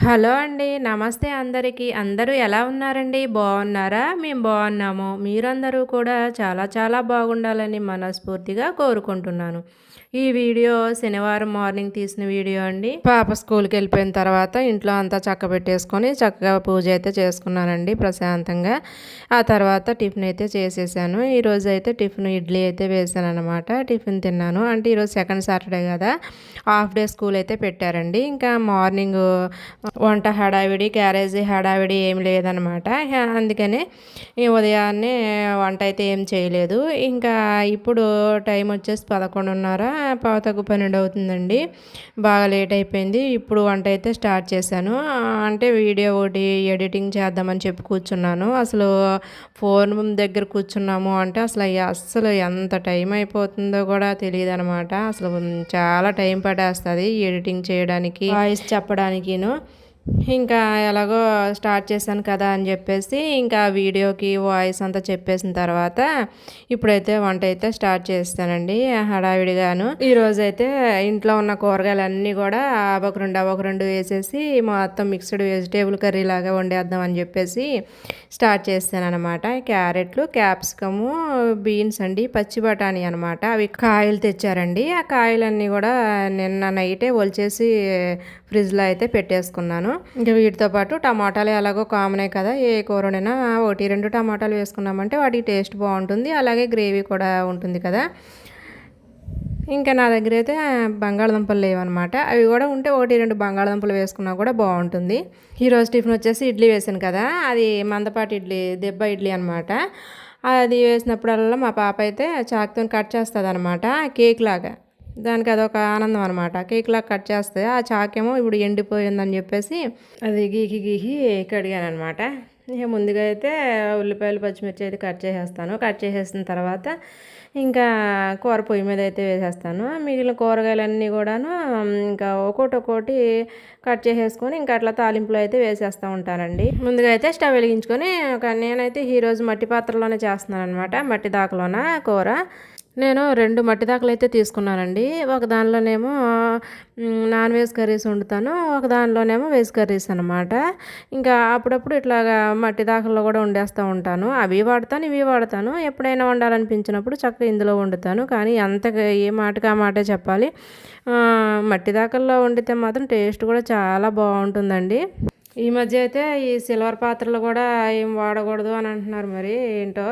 Hello అండి నమస్తే అందరికీ. అందరూ ఎలా ఉన్నారండి? బాగున్నారా? మేము బాగున్నాము. మీరందరూ కూడా చాలా చాలా బాగుండాలని మనస్ఫూర్తిగా కోరుకుంటున్నాను. ఈ వీడియో శనివారం మార్నింగ్ తీసిన వీడియో అండి. పాప స్కూల్కి వెళ్ళిపోయిన తర్వాత ఇంట్లో అంతా చక్క పెట్టేసుకొని చక్కగా పూజ అయితే చేసుకున్నానండి ప్రశాంతంగా. ఆ తర్వాత టిఫిన్ అయితే చేసేసాను. ఈరోజు అయితే టిఫిన్ ఇడ్లీ అయితే వేసాను అనమాట టిఫిన్ తిన్నాను. అంటే ఈరోజు సెకండ్ సాటర్డే కదా. హాఫ్ డే స్కూల్ అయితే పెట్టారండి. ఇంకా మార్నింగ్ వంట హడావిడి క్యారేజీ హడావిడి ఏం లేదనమాట అందుకని ఉదయాన్నే వంట అయితే ఏం చేయలేదు. ఇంకా ఇప్పుడు టైం వచ్చేసి పదకొండున్నర. పావుతగ్గు పన్నెండు అవుతుందండి. బాగా లేట్ అయిపోయింది. ఇప్పుడు వంట అయితే స్టార్ట్ చేశాను. అంటే వీడియో ఒకటి ఎడిటింగ్ చేద్దామని చెప్పి కూర్చున్నాను. అసలు ఫోన్ దగ్గర కూర్చున్నాము అంటే అసలు అస్సలు ఎంత టైం అయిపోతుందో కూడా తెలియదు అనమాట అసలు చాలా టైం పడేస్తుంది ఎడిటింగ్ చేయడానికి వాయిస్ చెప్పడానికిను. ఇంకా ఎలాగో స్టార్ట్ చేశాను కదా అని చెప్పేసి ఇంకా వీడియోకి వాయిస్ అంతా చెప్పేసిన తర్వాత ఇప్పుడైతే వంట అయితే స్టార్ట్ చేస్తానండి హడావిడిగాను. ఈరోజు అయితే ఇంట్లో ఉన్న కూరగాయలన్నీ కూడా ఒక రెండు ఒక రెండు వేసేసి మొత్తం మిక్స్డ్ వెజిటేబుల్ కర్రీ లాగా వండేద్దాం అని చెప్పేసి స్టార్ట్ చేస్తాను అనమాట క్యారెట్లు క్యాప్సికము బీన్స్ అండి పచ్చి బఠానీ అనమాట అవి కాయలు తెచ్చారండి. ఆ కాయలన్నీ కూడా నిన్న నైటే ఒలిచేసి ఫ్రిడ్జ్లో అయితే పెట్టేసుకున్నాను. ఇంకా వీటితో పాటు టమాటాలు ఎలాగో కామనే కదా ఏ కూరనైనా ఒకటి రెండు టమాటాలు వేసుకున్నామంటే వాటికి టేస్ట్ బాగుంటుంది. అలాగే గ్రేవీ కూడా ఉంటుంది కదా. ఇంకా నా దగ్గర అయితే బంగాళదుంపలు లేవన్నమాట. అవి కూడా ఉంటే ఒకటి రెండు బంగాళదుంపలు వేసుకున్నా కూడా బాగుంటుంది. ఈరోజు టిఫిన్ వచ్చేసి ఇడ్లీ వేసాను కదా అది మందపాటి ఇడ్లీ దెబ్బ ఇడ్లీ అనమాట అది వేసినప్పుడల్లా మా పాప అయితే చాకుతో కట్ చేస్తుంది అనమాట కేక్ లాగా. దానికి అదొక ఆనందం అనమాట కేక్లా కట్ చేస్తే ఆ చాకేమో ఇప్పుడు ఎండిపోయిందని చెప్పేసి అది గీకి గీకి కడిగాను అనమాట ఇక ముందుగా అయితే ఉల్లిపాయలు పచ్చిమిర్చి అయితే కట్ చేసేస్తాను. కట్ చేసేసిన తర్వాత ఇంకా కూర పొయ్యి మీద అయితే వేసేస్తాను. మిగిలిన కూరగాయలన్నీ కూడాను ఇంకా ఒక్కోటి ఒక్కోటి కట్ చేసేసుకొని ఇంకా అట్లా తాలింపులో అయితే వేసేస్తూ ఉంటానండి. ముందుగా అయితే స్టవ్ వెలిగించుకొని ఒక నేనైతే ఈరోజు మట్టి పాత్రలోనే చేస్తున్నాను అనమాట మట్టి దాకలోన కూర. నేను రెండు మట్టి దాకలు అయితే తీసుకున్నానండి. ఒక దానిలోనేమో నాన్ వెజ్ కర్రీస్ వండుతాను ఒక దానిలోనేమో వెజ్ కర్రీస్ అనమాట ఇంకా అప్పుడప్పుడు ఇట్లాగా మట్టి దాకల్లో కూడా వండేస్తూ ఉంటాను. అవి వాడతాను ఇవి వాడతాను. ఎప్పుడైనా వండాలనిపించినప్పుడు చక్కగా ఇందులో వండుతాను. కానీ అంత ఏ మాటకి ఆ మాటే చెప్పాలి. మట్టి దాకల్లో వండితే మాత్రం టేస్ట్ కూడా చాలా బాగుంటుందండి. ఈ మధ్య అయితే ఈ సిల్వర్ పాత్రలు కూడా ఏం వాడకూడదు అని అంటున్నారు మరి ఏంటో.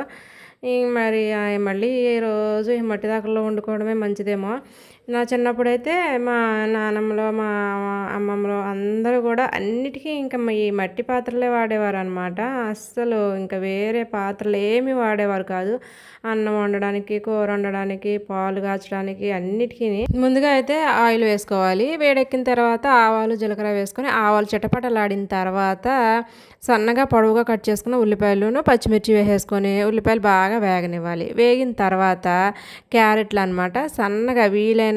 మరి మళ్ళీ రోజు మట్టి దాకల్లో వండుకోవడమే మంచిదేమో. నా చిన్నప్పుడైతే మా నానమ్మలో మా అమ్మమ్మలో అందరూ కూడా అన్నిటికీ ఇంకా ఈ మట్టి పాత్రలే వాడేవారు అనమాట అస్సలు ఇంకా వేరే పాత్రలు ఏమి వాడేవారు కాదు. అన్నం వండడానికి కూర వండడానికి పాలు కాచడానికి అన్నిటికీ. ముందుగా అయితే ఆయిల్ వేసుకోవాలి. వేడెక్కిన తర్వాత ఆవాలు జీలకర్ర వేసుకొని ఆవాలు చిటపటలాడిన తర్వాత సన్నగా పొడవుగా కట్ చేసుకున్న ఉల్లిపాయలను పచ్చిమిర్చి వేసేసుకొని ఉల్లిపాయలు బాగా వేగనివ్వాలి. వేగిన తర్వాత క్యారెట్లు అనమాట సన్నగా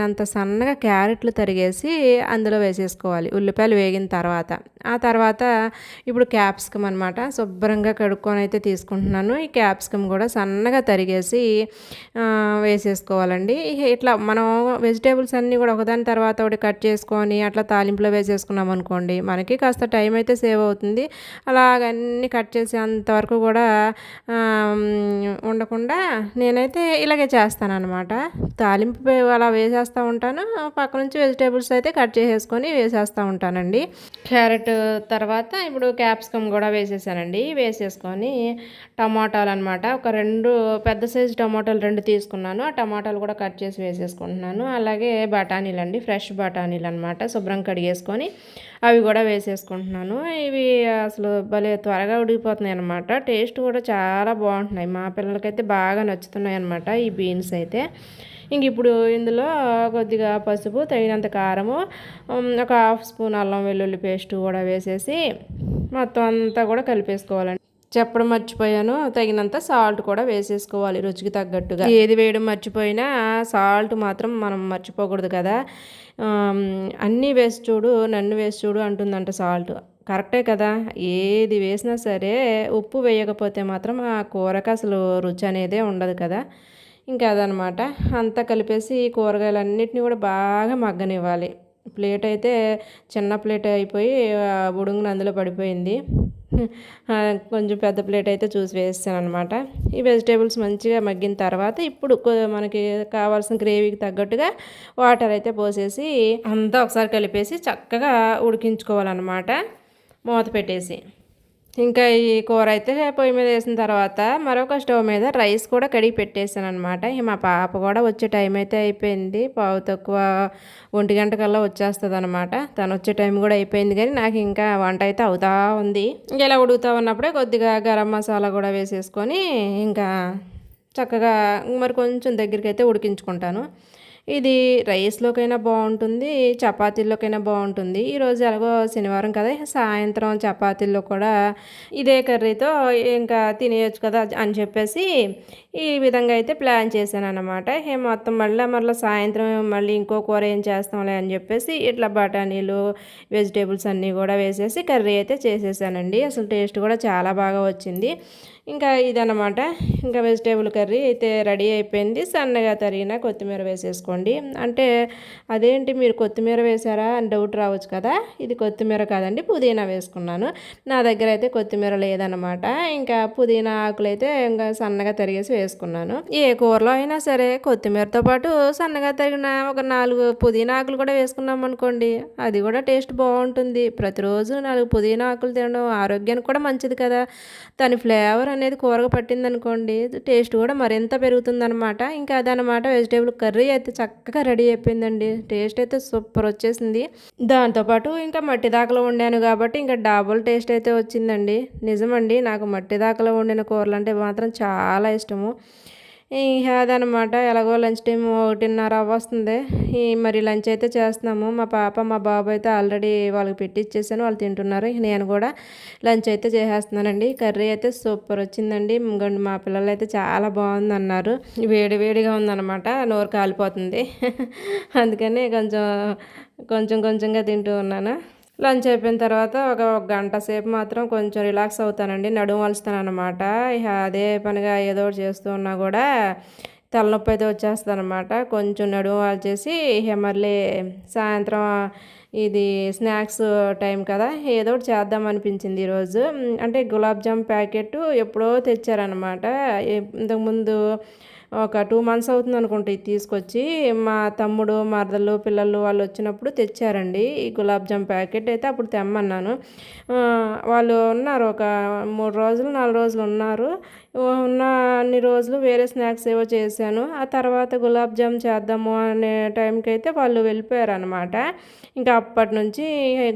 వీలైనంత సన్నగా క్యారెట్లు తరిగేసి అందులో వేసేసుకోవాలి. ఉల్లిపాయలు వేగిన తర్వాత. ఆ తర్వాత ఇప్పుడు క్యాప్సికమ్ అనమాట శుభ్రంగా కడుక్కొని అయితే తీసుకుంటున్నాను. ఈ క్యాప్సికమ్ కూడా సన్నగా తరిగేసి వేసేసుకోవాలండి. ఇట్లా మనం వెజిటేబుల్స్ అన్నీ కూడా ఒకదాని తర్వాత ఒకటి కట్ చేసుకొని అట్లా తాలింపులో వేసేసుకున్నాం అనుకోండి మనకి కాస్త టైం అయితే సేవ్ అవుతుంది. అలాగన్నీ కట్ చేసి అంతవరకు కూడా ఉండకుండా నేనైతే ఇలాగే చేస్తాను అనమాట తాలింపు అలా వేసేస్తూ ఉంటాను. పక్క నుంచి వెజిటేబుల్స్ అయితే కట్ చేసేసుకొని వేసేస్తూ ఉంటానండి. క్యారెట్ తర్వాత ఇప్పుడు క్యాప్సికమ్ కూడా వేసేసానండి. వేసేసుకొని టమాటాలు అనమాట ఒక రెండు పెద్ద సైజు టమాటాలు రెండు తీసుకున్నాను. ఆ టమాటాలు కూడా కట్ చేసి వేసేసుకుంటున్నాను. అలాగే బఠానీలు అండి ఫ్రెష్ బఠానీలు అనమాట శుభ్రం కడిగేసుకొని అవి కూడా వేసేసుకుంటున్నాను. ఇవి అసలు భలే త్వరగా ఉడికిపోతున్నాయి అనమాట టేస్ట్ కూడా చాలా బాగుంటున్నాయి. మా పిల్లలకైతే బాగా నచ్చుతున్నాయి అనమాట ఈ బీన్స్ అయితే. ఇంక ఇప్పుడు ఇందులో కొద్దిగా పసుపు తగినంత కారము ఒక హాఫ్ స్పూన్ అల్లం వెల్లుల్లి పేస్ట్ కూడా వేసేసి మొత్తం అంతా కూడా కలిపేసుకోవాలండి. చెప్పడం మర్చిపోయాను. తగినంత సాల్ట్ కూడా వేసేసుకోవాలి రుచికి తగ్గట్టుగా. ఏది వేయడం మర్చిపోయినా సాల్ట్ మాత్రం మనం మర్చిపోకూడదు కదా. అన్నీ వేసి చూడు నన్ను వేసి చూడు అంటుందంట సాల్ట్ కరెక్టే కదా. ఏది వేసినా సరే ఉప్పు వేయకపోతే మాత్రం ఆ కూరకు అసలు రుచి అనేదే ఉండదు కదా. ఇంకా అదనమాట. అంతా కలిపేసి కూరగాయలన్నిటిని కూడా బాగా మగ్గనివ్వాలి. ప్లేట్ అయితే చిన్న ప్లేట్ అయిపోయి బుడుంగున అందులో పడిపోయింది. కొంచెం పెద్ద ప్లేట్ అయితే చూసి వేస్తాను అనమాట ఈ వెజిటేబుల్స్ మంచిగా మగ్గిన తర్వాత ఇప్పుడు మనకి కావాల్సిన గ్రేవీకి తగ్గట్టుగా వాటర్ అయితే పోసేసి అంతా ఒకసారి కలిపేసి చక్కగా ఉడికించుకోవాలన్నమాట మూత పెట్టేసి. ఇంకా ఈ కూర అయితే పొయ్యి మీద వేసిన తర్వాత మరొక స్టవ్ మీద రైస్ కూడా కడిగి పెట్టేసాను అనమాట మా పాప కూడా వచ్చే టైం అయితే అయిపోయింది. పావు తక్కువ ఒంటి గంట కల్లా వచ్చేస్తుంది అనమాట తను వచ్చే టైం కూడా అయిపోయింది కానీ నాకు ఇంకా వంట అయితే అవుతా ఉంది. ఇలా ఉడుగుతూ ఉన్నప్పుడే కొద్దిగా గరం మసాలా కూడా వేసేసుకొని ఇంకా చక్కగా మరి కొంచెం దగ్గరికి అయితే ఉడికించుకుంటాను. ఇది రైస్లోకైనా బాగుంటుంది చపాతీల్లోకైనా బాగుంటుంది. ఈరోజు ఎలాగో శనివారం కదా సాయంత్రం చపాతీల్లో కూడా ఇదే కర్రీతో ఇంకా తినేయచ్చు కదా అని చెప్పేసి ఈ విధంగా అయితే ప్లాన్ చేశాను అనమాట మొత్తం మళ్ళీ మళ్ళీ సాయంత్రం మళ్ళీ ఇంకో కూర ఏం చేస్తాంలే అని చెప్పేసి ఇట్లా బఠానీలు వెజిటేబుల్స్ అన్నీ కూడా వేసేసి కర్రీ అయితే చేసేసానండి. అసలు టేస్ట్ కూడా చాలా బాగా వచ్చింది. ఇంకా ఇదనమాట ఇంకా వెజిటేబుల్ కర్రీ అయితే రెడీ అయిపోయింది. సన్నగా తరిగిన కొత్తిమీర వేసేసుకోండి. అంటే అదేంటి మీరు కొత్తిమీర వేసారా అని డౌట్ రావచ్చు కదా. ఇది కొత్తిమీర కాదండి పుదీనా వేసుకున్నాను. నా దగ్గర అయితే కొత్తిమీర లేదనమాట ఇంకా పుదీనా ఆకులు అయితే ఇంకా సన్నగా తరిగేసి వేసుకున్నాను ఏ కూరలో అయినా సరే కొత్తిమీరతో పాటు సన్నగా తరిగిన ఒక నాలుగు పుదీనా ఆకులు కూడా వేసుకున్నాం అనుకోండి. అది కూడా టేస్ట్ బాగుంటుంది. ప్రతిరోజు నాలుగు పుదీనా ఆకులు తినడం ఆరోగ్యానికి కూడా మంచిది కదా. దాని ఫ్లేవర్ అనేది కూరగా పట్టింది అనుకోండి టేస్ట్ కూడా మరింత పెరుగుతుందనమాట ఇంకా అదనమాట వెజిటేబుల్ కర్రీ అయితే చక్కగా రెడీ అయిపోయిందండి. టేస్ట్ అయితే సూపర్ వచ్చేసింది. దాంతోపాటు ఇంకా మట్టి దాకలో వండాను కాబట్టి ఇంకా డబుల్ టేస్ట్ అయితే వచ్చిందండి. నిజమండి నాకు మట్టి దాకలో వండిన కూరలు అంటే మాత్రం చాలా ఇష్టము. అదనమాట ఎలాగో లంచ్ టైం ఒకటిన్నర వస్తుంది మరి లంచ్ అయితే చేస్తున్నాము. మా పాప మా బాబు అయితే ఆల్రెడీ వాళ్ళకి పెట్టి ఇచ్చేసాను వాళ్ళు తింటున్నారు. నేను కూడా లంచ్ అయితే చేసేస్తున్నానండి. కర్రీ అయితే సూపర్ వచ్చిందండి. మా పిల్లలు అయితే చాలా బాగుంది అన్నారు వేడి వేడిగా ఉందన్నమాట నోరు కాలిపోతుంది. అందుకని కొంచెం కొంచెం కొంచెంగా తింటూ ఉన్నాను. లంచ్ అయిపోయిన తర్వాత ఒక గంట సేపు మాత్రం కొంచెం రిలాక్స్ అవుతానండి నడుము వలుస్తాను అనమాట ఇక అదే పనిగా ఏదో ఒకటి చేస్తూ ఉన్నా కూడా తలనొప్పి అయితే వచ్చేస్తుందనమాట కొంచెం నడుము వాల్చేసి ఇక మళ్ళీ సాయంత్రం ఇది స్నాక్స్ టైం కదా ఏదో ఒకటి చేద్దాం అనిపించింది ఈరోజు. అంటే గులాబ్ జామ్ ప్యాకెట్ ఎప్పుడో తెచ్చారనమాట ఇంతకుముందు ఒక టూ మంత్స్ అవుతుంది అనుకుంటే ఇది తీసుకొచ్చి. మా తమ్ముడు మరదలు పిల్లలు వాళ్ళు వచ్చినప్పుడు తెచ్చారండి. ఈ గులాబ్ జామ్ ప్యాకెట్ అయితే అప్పుడు తెమ్మన్నాను. వాళ్ళు ఉన్నారు ఒక మూడు రోజులు నాలుగు రోజులు ఉన్నారు. ఉన్న అన్ని రోజులు వేరే స్నాక్స్ ఏవో చేశాను. ఆ తర్వాత గులాబ్ జామ్ చేద్దాము అనే టైంకి అయితే వాళ్ళు వెళ్ళిపోయారు అనమాట ఇంకా అప్పటి నుంచి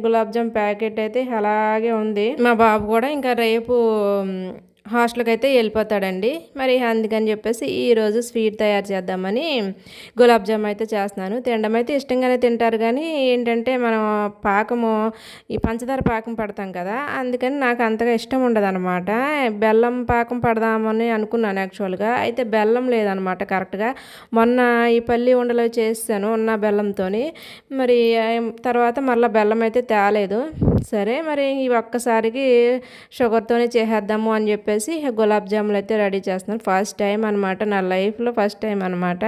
గులాబ్ జామ్ ప్యాకెట్ అయితే అలాగే ఉంది. మా బాబు కూడా ఇంకా రేపు హాస్టల్కి అయితే వెళ్ళిపోతాడండి. మరి అందుకని చెప్పేసి ఈరోజు స్వీట్ తయారు చేద్దామని గులాబ్ జామ్ అయితే చేస్తున్నాను. తినడం అయితే ఇష్టంగానే తింటారు కానీ ఏంటంటే మనం పాకము ఈ పంచదార పాకం పడతాం కదా అందుకని నాకు అంతగా ఇష్టం ఉండదు అనమాట బెల్లం పాకం పడదామని అనుకున్నాను యాక్చువల్గా. అయితే బెల్లం లేదనమాట కరెక్ట్గా. మొన్న ఈ పల్లి ఉండలో చేస్తాను ఉన్న బెల్లంతో మరి తర్వాత మళ్ళీ బెల్లం అయితే తేలేదు. సరే మరి ఈ ఒక్కసారికి షుగర్తోనే చేసేద్దాము అని చెప్పేసి గులాబ్ జాములు అయితే రెడీ చేస్తున్నాను ఫస్ట్ టైం అనమాట నా లైఫ్లో ఫస్ట్ టైం అనమాట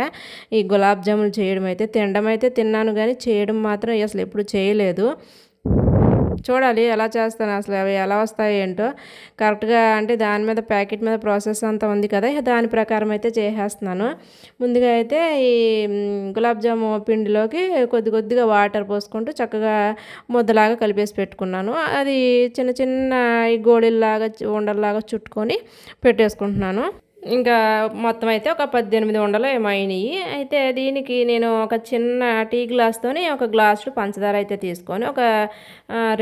ఈ గులాబ్ జాములు చేయడం అయితే. తినడం అయితే తిన్నాను కానీ చేయడం మాత్రం అసలు ఎప్పుడు చేయలేదు. చూడాలి ఎలా చేస్తాను అసలు అవి ఎలా వస్తాయి ఏంటో. కరెక్ట్గా అంటే దాని మీద ప్యాకెట్ మీద ప్రాసెస్ అంతా ఉంది కదా దాని ప్రకారం అయితే చేసేస్తున్నాను. ముందుగా అయితే ఈ గులాబ్ జాము పిండిలోకి కొద్ది కొద్దిగా వాటర్ పోసుకుంటూ చక్కగా ముద్దలాగా కలిపేసి పెట్టుకున్నాను. అది చిన్న చిన్న ఈ గోళీల్లాగా ఉండల్లాగా చుట్టుకొని పెట్టేసుకుంటున్నాను. ఇంకా మొత్తం అయితే ఒక పద్దెనిమిది ఉండలు ఏమైనాయి అయితే దీనికి నేను ఒక చిన్న టీ గ్లాస్తోని ఒక గ్లాసు పంచదార అయితే తీసుకొని ఒక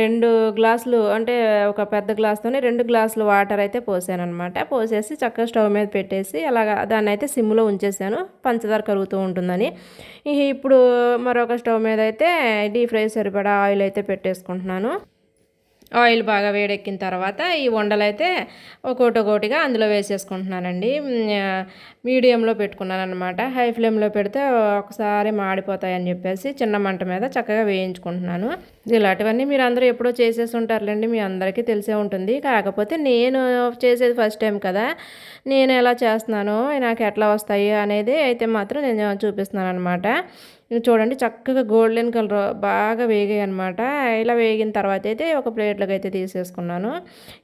రెండు గ్లాసులు అంటే ఒక పెద్ద గ్లాస్తోని రెండు గ్లాసులు వాటర్ అయితే పోసాను అనమాట పోసేసి చక్కగా స్టవ్ మీద పెట్టేసి అలాగా దాన్ని అయితే సిమ్లో ఉంచేసాను. పంచదార కరుగుతూ ఉంటుందని. ఇప్పుడు మరొక స్టవ్ మీద అయితే డీప్ ఫ్రై సరిపడా ఆయిల్ అయితే పెట్టేసుకుంటున్నాను. ఆయిల్ బాగా వేడెక్కిన తర్వాత ఈ వండలైతే ఒక్కోటి ఒక్కోటిగా అందులో వేసేసుకుంటున్నానండి. మీడియంలో పెట్టుకున్నాను అనమాట హై ఫ్లేమ్లో పెడితే ఒకసారి మాడిపోతాయని చెప్పేసి చిన్న మంట మీద చక్కగా వేయించుకుంటున్నాను. ఇలాంటివన్నీ మీరు అందరూ ఎప్పుడో చేసేసి ఉంటారులేండి మీ అందరికీ తెలిసే ఉంటుంది. కాకపోతే నేను చేసేది ఫస్ట్ టైం కదా. నేను ఎలా చేస్తున్నానో నాకు ఎట్లా వస్తాయి అనేది అయితే మాత్రం నేను చూపిస్తున్నాను అనమాట చూడండి చక్కగా గోల్డెన్ కలర్ బాగా వేగాయి అనమాట ఇలా వేగిన తర్వాత అయితే ఒక ప్లేట్ అయితే తీసేసుకున్నాను.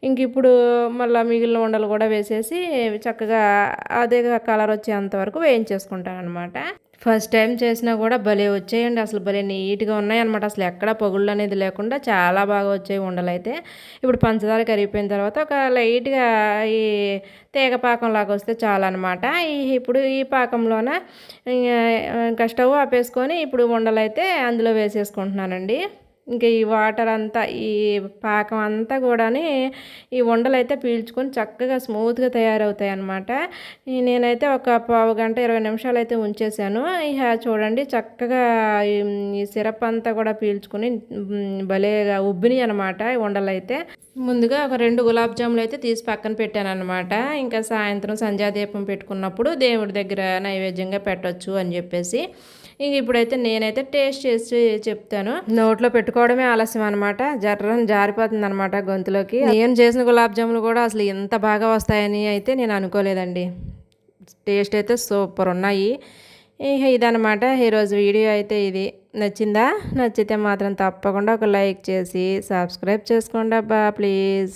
ఇంక ఇప్పుడు మళ్ళీ మిగిలిన ఉండలు కూడా వేసేసి చక్కగా అదే కలర్ వచ్చేంత వరకు వేయించేసుకుంటాను అనమాట ఫస్ట్ టైం చేసినా కూడా భలే వచ్చాయండి. అసలు భలే నీట్గా ఉన్నాయన్నమాట అసలు ఎక్కడ పొగుళ్ళు అనేది లేకుండా చాలా బాగా వచ్చాయి ఉండలైతే. ఇప్పుడు పంచదార కరిగిపోయిన తర్వాత ఒక లైట్గా ఈ తీగ పాకం లాగా వస్తే అనమాట ఇప్పుడు ఈ పాకంలోన ఇంకా స్టవ్ ఆపేసుకొని ఇప్పుడు ఉండలైతే అందులో వేసేసుకుంటున్నానండి. ఇంకా ఈ వాటర్ అంతా ఈ పాకం అంతా కూడా ఈ ఉండలు అయితే పీల్చుకొని చక్కగా స్మూత్గా తయారవుతాయి అనమాట నేనైతే ఒక పావు గంట ఇరవై నిమిషాలు అయితే ఉంచేసాను. ఇక చూడండి చక్కగా ఈ సిరప్ అంతా కూడా పీల్చుకొని భలేగా ఉబ్బినాయి అనమాట ఈ ఉండలు అయితే ముందుగా ఒక రెండు గులాబ్ జాములు అయితే తీసి పక్కన పెట్టాను అనమాట ఇంకా సాయంత్రం సంధ్యాదీపం పెట్టుకున్నప్పుడు దేవుడి దగ్గర నైవేద్యంగా పెట్టవచ్చు అని చెప్పేసి. ఇంక ఇప్పుడైతే నేనైతే టేస్ట్ చేసి చెప్తాను. నోట్లో పెట్టుకోవడమే ఆలస్యం అనమాట జర్రని జారిపోతుంది అనమాట గొంతులోకి. నేను చేసిన గులాబ్ జాములు కూడా అసలు ఎంత బాగా వస్తాయని అయితే నేను అనుకోలేదండి. టేస్ట్ అయితే సూపర్ ఉన్నాయి. ఇక ఇదనమాట ఈరోజు వీడియో అయితే ఇది. నచ్చిందా? నచ్చితే మాత్రం తప్పకుండా ఒక లైక్ చేసి సబ్స్క్రైబ్ చేసుకోండి అబ్బా ప్లీజ్.